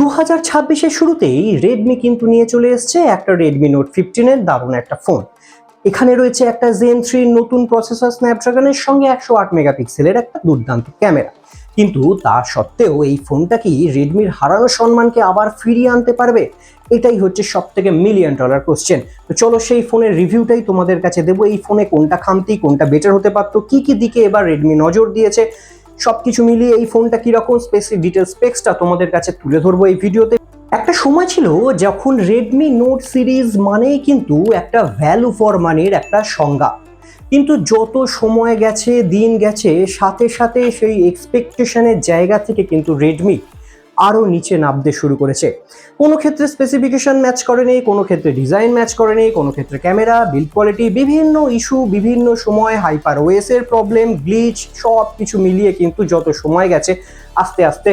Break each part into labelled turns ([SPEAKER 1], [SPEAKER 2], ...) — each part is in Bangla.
[SPEAKER 1] দু হাজার ছাব্বিশের শুরুতেই রেডমি কিন্তু নিয়ে চলে এসছে একটা রেডমি নোট ফিফটিনের দারুণ একটা ফোন এখানে রয়েছে একটা জেন থ্রির নতুন প্রসেসর স্ন্যাপড্রাগনের সঙ্গে একশো আট মেগাপিক্সেলের একটা দুর্দান্ত ক্যামেরা কিন্তু তা সত্ত্বেও এই ফোনটা কি রেডমির হারানো সম্মানকে আবার ফিরিয়ে আনতে পারবে? এটাই হচ্ছে সব থেকে মিলিয়ন ডলার কোশ্চেন তো চলো সেই ফোনের রিভিউটাই তোমাদের কাছে দেবো। এই ফোনে কোনটা খামতি, কোনটা বেটার হতে পারতো, কি কি দিকে এবার রেডমি নজর দিয়েছে? সবকিছু মিলিয়ে এই ফোনটা কীরকম স্পেসিফিক ডিটেল স্পেক্সটা তোমাদের কাছে তুলে ধরবো এই ভিডিওতে একটা সময় ছিল যখন রেডমি নোট সিরিজ মানেই কিন্তু একটা ভ্যালু ফর মানির একটা সংজ্ঞা। কিন্তু যত সময় গেছে, দিন গেছে, সাথে সাথে সেই এক্সপেকটেশনের জায়গা থেকে কিন্তু রেডমি আরও নিচে নামতে শুরু করেছে। কোনো ক্ষেত্রে স্পেসিফিকেশন ম্যাচ করেনি, কোনো ক্ষেত্রে ডিজাইন ম্যাচ করেনি, কোনো ক্ষেত্রে ক্যামেরা বিল্ড কোয়ালিটি বিভিন্ন ইস্যু বিভিন্ন সময় হাইপার ওয়েসের প্রবলেম গ্লিচ সব কিছু মিলিয়ে কিন্তু যত সময় গেছে, আস্তে আস্তে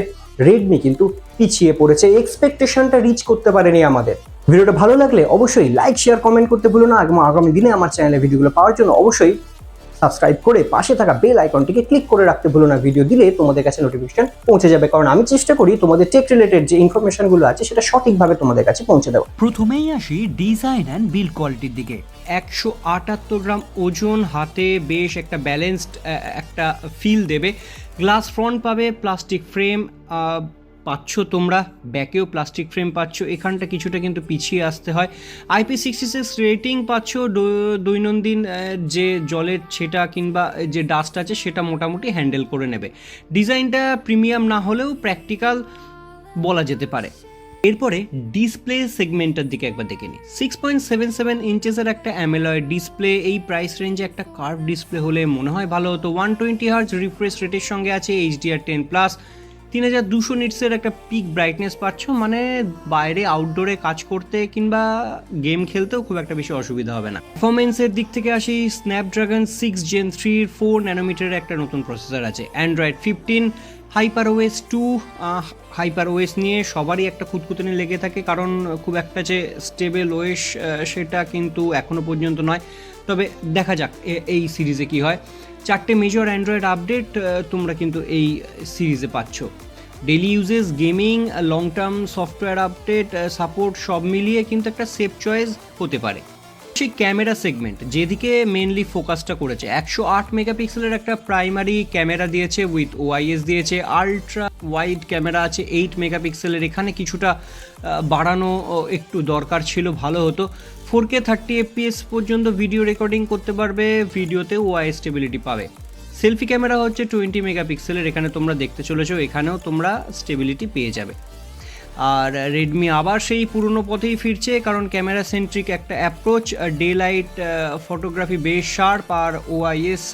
[SPEAKER 1] রেডমি কিন্তু পিছিয়ে পড়েছে। এক্সপেকটেশনটা রিচ করতে পারেনি আমাদের। ভিডিওটা ভালো লাগলে অবশ্যই লাইক শেয়ার কমেন্ট করতে ভুলো না। এবং আগামী দিনে আমার চ্যানেলে ভিডিওগুলো পাওয়ার জন্য অবশ্যই সাবস্ক্রাইব করে পাশে থাকা বেল আইকনটিকে ক্লিক করে রাখতে ভুলো না। ভিডিও দিলে তোমাদের কাছে নোটিফিকেশন পৌঁছে যাবে। কারণ আমি চেষ্টা করি তোমাদের টেক রিলেটেড যে ইনফরমেশনগুলো আছে সেটা সঠিকভাবে তোমাদের কাছে পৌঁছে দেওয়া
[SPEAKER 2] প্রথমেই আসি ডিজাইন অ্যান্ড বিল্ড কোয়ালিটির দিকে। একশো আটাত্তর গ্রাম ওজন হাতে বেশ একটা ব্যালেন্সড একটা ফিল দেবে। গ্লাস ফ্রন্ট পাবে প্লাস্টিক ফ্রেম পাচ্ছ তোমরা, ব্যাকেও প্লাস্টিক ফ্রেম পাচ্ছ, এখানটা কিছুটা কিন্তু পিছিয়ে আসতে হয়। আইপি সিক্সটি সিক্স রেটিং পাচ্ছ দৈনন্দিন যে জলের ছেটা কিংবা যে ডাস্ট আছে, সেটা মোটামুটি হ্যান্ডেল করে নেবে। ডিজাইনটা প্রিমিয়াম না হলেও প্র্যাকটিক্যাল বলা যেতে পারে। এরপরে ডিসপ্লে সেগমেন্টের দিকে একবার দেখে নিই। সিক্স পয়েন্ট সেভেন সেভেন ইঞ্চেসের একটা অ্যামেলয় ডিসপ্লে এই প্রাইস রেঞ্জে একটা কার্ভ ডিসপ্লে হলে মনে হয় ভালো হতো। ওয়ান টোয়েন্টি হার্জ রিফ্রেশ রেটের সঙ্গে আছে এইচডিআর টেন প্লাস তিন হাজার দুশো নিটসের একটা পিক ব্রাইটনেস পাচ্ছ মানে বাইরে আউটডোরে কাজ করতে কিংবা গেম খেলতেও খুব একটা বেশি অসুবিধা হবে না। পারফরমেন্সের দিক থেকে আসি স্ন্যাপড্রাগন সিক্স জেন থ্রির ফোর ন্যানোমিটারের একটা নতুন প্রসেসর আছে Android fifteen hyper OS two hyper OS নিয়ে সবারই একটা খুঁতখুতনি লেগে থাকে, কারণ খুব একটা যে স্টেবেল ওএস সেটা কিন্তু এখনও পর্যন্ত নয়। তবে দেখা যাক এই সিরিজে কি হয়। চারটে মেজর অ্যান্ড্রয়েড আপডেট তোমরা কিন্তু এই সিরিজে পাচ্ছ। Daily uses gaming long term software update support সব মিলিয়ে কিন্তু একটা সেফ চয়েস হতে পারে। সেই ক্যামেরা সেগমেন্ট, যেদিকে মেনলি ফোকাসটা করেছে। একশো আট মেগাপিক্সেলের একটা প্রাইমারি ক্যামেরা দিয়েছে উইথ ওআইএস দিয়েছে আলট্রা ওয়াইড ক্যামেরা আছে এইট মেগাপিক্সেলের। এখানে কিছুটা বাড়ানো একটু দরকার ছিল, ভালো হতো। ফোর কে থার্টি এফপিএস পর্যন্ত ভিডিও রেকর্ডিং করতে পারবে ভিডিওতে ওআইএস স্টেবিলিটি পাবে। সেলফি ক্যামেরা হচ্ছে টোয়েন্টি মেগাপিক্সেলের, এখানে তোমরা দেখতে চলেছো, এখানেও তোমরা স্টেবিলিটি পেয়ে যাবে। আর রেডমি আবার সেই পুরনো পথেই ফিরছে, কারণ ক্যামেরা সেন্ট্রিক একটা অ্যাপ্রোচ ডে লাইট ফটোগ্রাফি বেশ শার্প আর ওআইএস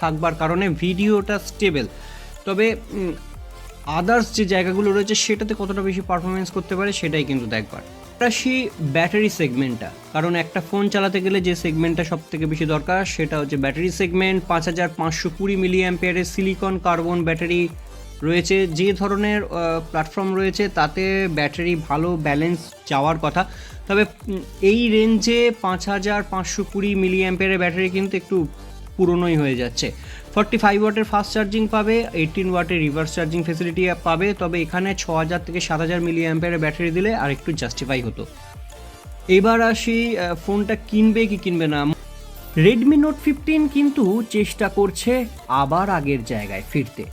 [SPEAKER 2] থাকবার কারণে ভিডিওটা স্টেবল তবে আদার্স যে জায়গাগুলো রয়েছে সেটাতে কতটা বেশি পারফরমেন্স করতে পারে সেটাই কিন্তু দেখবার। আসি ব্যাটারি সেগমেন্টটা কারণ একটা ফোন চালাতে গেলে যে সেগমেন্টটা সব থেকে বেশি দরকার সেটা হচ্ছে ব্যাটারি সেগমেন্ট পাঁচ হাজার পাঁচশো কুড়ি মিলি অ্যাম্পিয়ারের সিলিকন কার্বন ব্যাটারি রয়েছে, যে ধরনের প্ল্যাটফর্ম রয়েছে, তাতে ব্যাটারি ভালো ব্যালেন্স যাওয়ার কথা। তবে এই রেঞ্জে পাঁচ হাজার পাঁচশো কুড়ি মিলি অ্যাম্পিয়ারের ব্যাটারি কিন্তু একটু পুরনোই হয়ে যাচ্ছে। ফর্টি ফাইভ ওয়াটের ফাস্ট চার্জিং পাবে এইটিন ওয়াটের রিভার্স চার্জিং ফেসিলিটি পাবে, তবে এখানে ছ হাজার থেকে সাত হাজার মিলি অ্যাম্পিয়ারের ব্যাটারি দিলে আর একটু জাস্টিফাই হতো। এবার আসি ফোনটা কিনবে কি কিনবে না। রেডমি নোট ফিফটিন কিন্তু চেষ্টা করছে আবার আগের জায়গায় ফিরতে।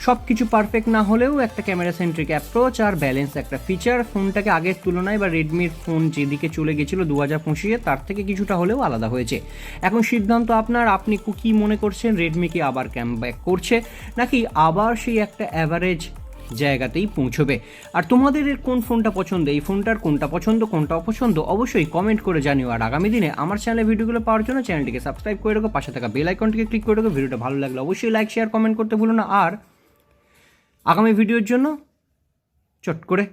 [SPEAKER 2] সব কিছু পারফেক্ট না হলেও একটা ক্যামেরা সেন্ট্রিক অ্যাপ্রোচ আর ব্যালেন্স একটা ফিচার ফোনটাকে আগের তুলনায় বা রেডমির ফোন যেদিকে চলে গেছিল দু হাজার পঁচিশে, তার থেকে কিছুটা হলেও আলাদা হয়েছে। এখন সিদ্ধান্ত আপনার, আপনি কু- মনে করছেন রেডমি কি আবার ক্যাম ব্যাক করছে? নাকি আবার সেই একটা অ্যাভারেজ জায়গাতেই পৌঁছবে? আর তোমাদের কোন ফোনটা পছন্দ? এই ফোনটার কোনটা পছন্দ? কোনটা অপছন্দ? অবশ্যই কমেন্ট করে জানিও। আর আগামী দিনে আমার চ্যানেলে ভিডিওগুলো পাওয়ার জন্য চ্যানেলটিকে সাবস্ক্রাইব করে রাখো, পাশে থাকা বেল আইকনটিকে ক্লিক করে রাখো। ভিডিওটা ভালো লাগলে অবশ্যই লাইক শেয়ার কমেন্ট করতে ভুলো না। আর আগামী ভিডিওর জন্য চট করে